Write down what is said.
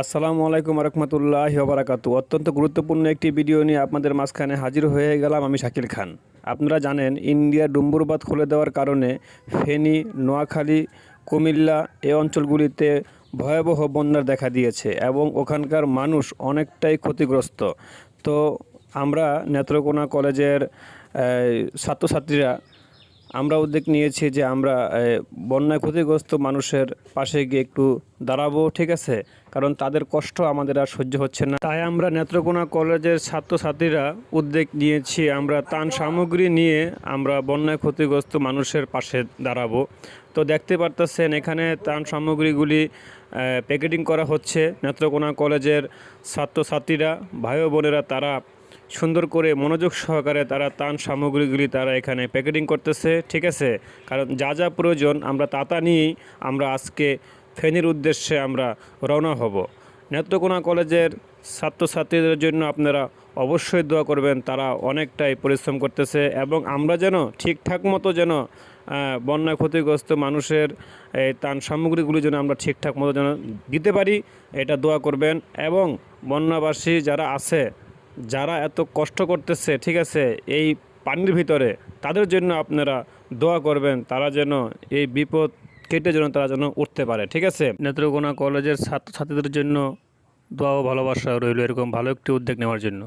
আসসালামু আলাইকুম রহমতুল্লাহ বারাকাতু অত্যন্ত গুরুত্বপূর্ণ একটি ভিডিও নিয়ে আপনাদের মাঝখানে হাজির হয়ে গেলাম আমি শাকিল খান। আপনারা জানেন ইন্ডিয়ার ডুম্বুরবাদ খুলে দেওয়ার কারণে ফেনী, নোয়াখালী, কুমিল্লা এ অঞ্চলগুলিতে ভয়াবহ বন্যার দেখা দিয়েছে এবং ওখানকার মানুষ অনেকটাই ক্ষতিগ্রস্ত। তো আমরা নেত্রকোনা কলেজের ছাত্রছাত্রীরা আমরা উদ্যোগ নিয়েছি যে আমরা বন্যায় ক্ষতিগ্রস্ত মানুষের পাশে গিয়ে একটু দাঁড়াবো, ঠিক আছে? কারণ তাদের কষ্ট আমাদের আর সহ্য হচ্ছে না। তাই আমরা নেত্রকোনা কলেজের ছাত্রছাত্রীরা উদ্যোগ নিয়েছি, আমরা ত্রাণ সামগ্রী নিয়ে আমরা বন্যায় ক্ষতিগ্রস্ত মানুষের পাশে দাঁড়াবো। তো দেখতে পারতেছেন, এখানে ত্রাণ সামগ্রীগুলি প্যাকেটিং করা হচ্ছে। নেত্রকোনা কলেজের ছাত্রছাত্রীরা, ভাই বোনেরা, তারা সুন্দর করে মনোযোগ সহকারে তারা তান সামগ্রীগুলি তারা এখানে প্যাকেটিং করতেছে, ঠিক আছে? কারণ যা যা প্রয়োজন আমরা তাতা নিয়েই আমরা আজকে ফেনীর উদ্দেশ্যে আমরা রওনা হব। নেত্রকোনা কলেজের ছাত্রছাত্রীদের জন্য আপনারা অবশ্যই দোয়া করবেন, তারা অনেকটাই পরিশ্রম করতেছে এবং আমরা যেন ঠিকঠাক মতো যেন বন্যা ক্ষতিগ্রস্ত মানুষের এই তান সামগ্রীগুলি যেন আমরা ঠিকঠাক মতো যেন দিতে পারি, এটা দোয়া করবেন। এবং বন্যাবাসী যারা আছে যারা এত কষ্ট করতেছে, ঠিক আছে, এই পানির ভিতরে, তাদের জন্য আপনারা দোয়া করবেন, তারা যেন এই বিপদ কেটে যেন তারা যেন উঠতে পারে, ঠিক আছে? নেত্রকোনা কলেজের ছাত্রছাত্রীদের জন্য দোয়া ও ভালোবাসা রইল এরকম ভালো একটি উদ্যোগ নেওয়ার জন্য।